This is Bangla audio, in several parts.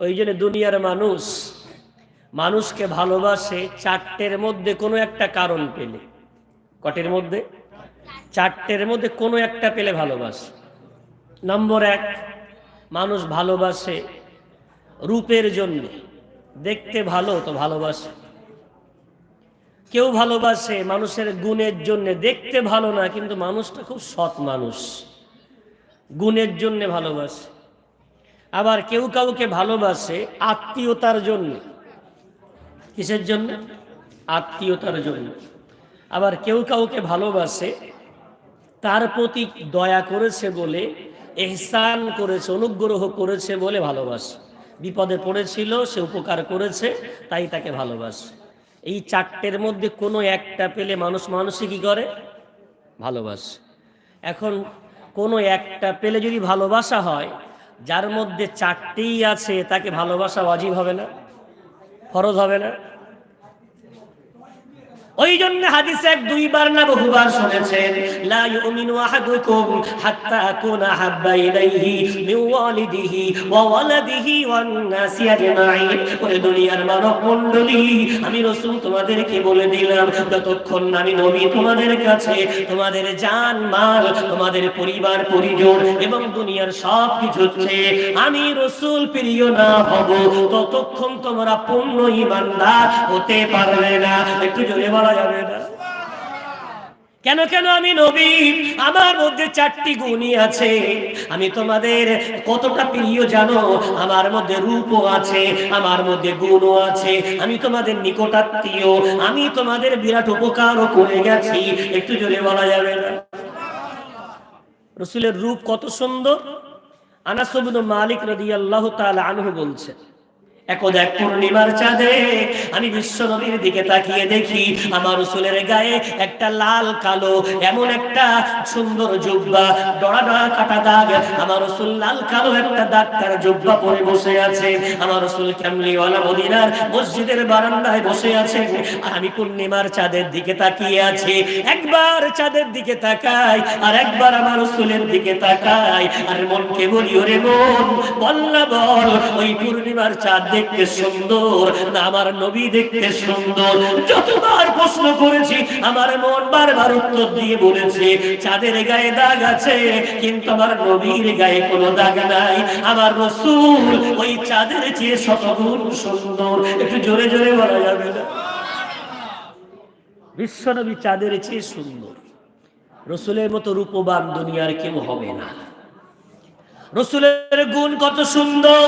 ওই জন্য দুনিয়ার মানুষ মানুষকে ভালোবাসে চারটের মধ্যে কোনো একটা কারণ পেলে। কটের মধ্যে? চারটের মধ্যে কোনো একটা পেলে ভালোবাসে। নম্বর এক, মানুষ ভালোবাসে রূপের জন্যে। দেখতে ভালো তো ভালোবাসে। কেউ ভালোবাসে মানুষের গুণের জন্য। দেখতে ভালো না, কিন্তু মানুষটা খুব সৎ মানুষ। গুণের জন্য ভালোবাসে। আবার কেউ কাউকে ভালোবাসে আত্মীয়তার জন্য। কিসের জন্য? আত্মীয়তার জন্য। আবার কেউ কাউকে ভালোবাসে, তার প্রতি দয়া করেছে বলে, এহসান করেছে, অনুগ্রহ করেছে বলে ভালোবাসে। বিপদে পড়েছিল, সে উপকার করেছে, তাই তাকে ভালোবাসে। এই চারটের মধ্যে কোনো একটা পেলে মানুষ মানুষই কি করে? ভালোবাসে। এখন কোনো একটা পেলে যদি ভালোবাসা হয় যার মধ্যে চারটেই আছে তাকে ভালোবাসা অজীব হবে না ফরজ হবে না। ওই জন্য হাদিসে এক দুইবার না বহুবার শুনেছেন দুনিয়ার আমি রাসূল তোমাদেরকে বলে দিলাম, যতক্ষণ আমি নবী তোমাদের কাছে, তোমাদের জান, মাল, তোমাদের পরিবার, পরিজন এবং দুনিয়ার সব কিছু আমি রসুল প্রিয় না হব, ততক্ষণ তোমরা পূর্ণ ইমানদার হতে পারবে না। একটু জোরে বলা। যাবে না। কেন কেন আমি নবী? আমার মধ্যে চারটি গুণই আছে। আমি তোমাদের কতটা প্রিয় জানো? আমার মধ্যে রূপও আছে, আমার মধ্যে গুণও আছে। আমি তোমাদের নিকটাত্মীয়, আমি তোমাদের বিরাট উপকারও করে গেছি। একটু জোরে বলা যাবে না। রসুলের রূপ কত সুন্দর? আনাসবিন মালিক রদি আল্লাহ আনহু বলছে একদা এক পূর্ণিমার চাঁদে আমি বিশ্ব নবীর দিকে তাকিয়ে দেখি, আমার গায়ে একটা লাল কালো, এমন একটা সুন্দর জুব্বা, ডড়া ডড়া কাটা দাগ। আমার লাল কালো একটা দাগ, তার জুব্বা পরে বসে আছে। আমার ক্যামলিওয়ালা মদিনার মসজিদের বারান্দায় বসে আছে। আমি পূর্ণিমার চাঁদের দিকে তাকিয়ে আছি। একবার চাঁদের দিকে তাকাই, আর একবার আমার রসুলের দিকে তাকাই। আর মনকে বলি, ওরে মন, বল না বল, ওই পূর্ণিমার চাঁদ দেখতে সুন্দর না আমার নবী দেখতে সুন্দর। যতবার প্রশ্ন করেছি, আমার মন বারবার উত্তর দিয়ে বলেছে, চাঁদের গায়ে দাগ আছে, কিন্তু আমার নবীর গায়ে কোনো দাগ নাই। আমার রসুল ওই চাঁদের চেয়ে শতগুণ সুন্দর। একটু জোরে জোরে বলা যাবে না? বিশ্বনবী চাঁদের চেয়ে সুন্দর। রসুলের মতো রূপবান দুনিয়ার কেউ হবে না। রসুলের গুণ কত সুন্দর?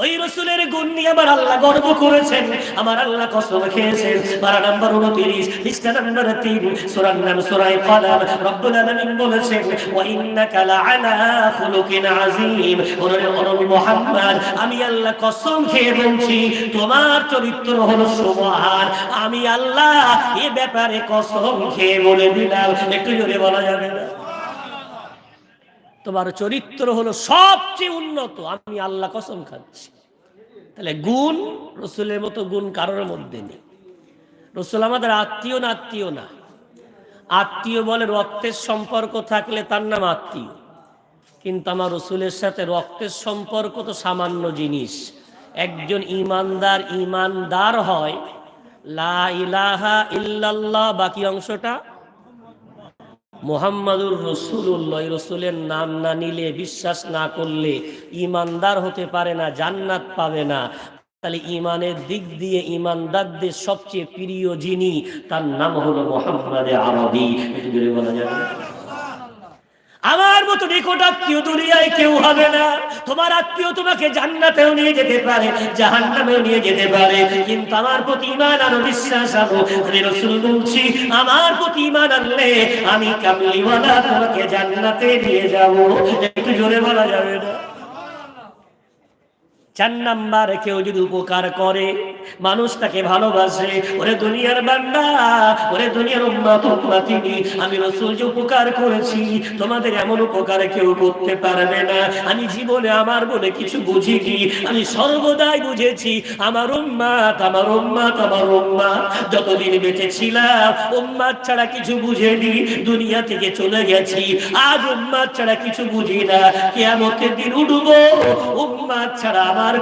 ওই রসুলের গুণ নিয়ে আমার আল্লাহ গর্ব করেছেন। আমার আল্লাহ কসম খেয়েছেন। পারা নাম্বার উনত্রিশ, পৃষ্ঠা নাম্বার তিন, সুরার নাম সুরাই কলাম। রব্বুল আলামিন বলেছেন ওয়া ইন্নাকা লাআলা খুলুকিন আযীম। ওরে ওরে মুহাম্মদ, আমি আল্লাহ কসম খেয়ে বলছি, তোমার চরিত্র হলো সুবহান আমি আল্লাহ এ ব্যাপারে কসম খেয়ে বলে দিলাম। একটু জোরে বলা যাবে না? তোমার চরিত্র হলো সবচেয়ে উন্নত। আমি আল্লাহ কসম খাচ্ছি। তাহলে গুণ রসুলের মতো গুণ কারোর মধ্যে নেই। রসুল আমাদের আত্মীয় না আত্মীয় না। আত্মীয় বলে রক্তের সম্পর্ক থাকলে তার নাম আত্মীয়। কিন্তু আমার রসুলের সাথে রক্তের সম্পর্ক তো সামান্য জিনিস। একজন ইমানদার ইমানদার হয়, লা ইলাহা ইল্লাল্লাহ, বাকি অংশটা মোহাম্মদুর রসুল্লাহ রসুলের নাম না নিলে, বিশ্বাস না করলে ইমানদার হতে পারে না, জান্নাত পাবে না তাহলে ইমানের দিক দিয়ে ইমানদারদের সবচেয়ে প্রিয় যিনি, তার নাম হলো মোহাম্মদ আরবি বলা যাবে? আমার মতো নিকট আত্মীয় দুনিয়ায় কেউ হবে না। তোমার আত্মীয় তোমাকে জান্নাতেও নিয়ে যেতে পারে, জাহান্নামেও নিয়ে যেতে পারে। কিন্তু আমার প্রতি ইমান আরও বিশ্বাস আনো আমি রসুল বলছি, আমার প্রতি ইমান আনলে আমি কামলিওয়ালা তোমাকে জান্নাতে নিয়ে যাব। একটু জোরে বলা যাবে না? চার নাম্বার, কেউ যদি উপকার করে মানুষ তাকে ভালোবাসে। ওরে দুনিয়ার বান্দা, ওরে দুনিয়ার উন্নত উন্নতিনি আমি রসুল যে উপকার করেছি। তোমাদের এমন উপকার কেউ করতে পারবে না। আমি জীবনে আমার বলে কিছু বুঝিনি। আমি সর্বদাই বুঝেছি, আমার উম্মাত আমার উম্মাত আমার উম্মাত। যতদিন বেঁচে ছিলাম উম্মাত ছাড়া কিছু বুঝেনি। দুনিয়া থেকে চলে গেছি। আজ উম্মাত ছাড়া কিছু বুঝি না। কেয়ামতের দিন উঠবো, উম্মাত ছাড়া আমার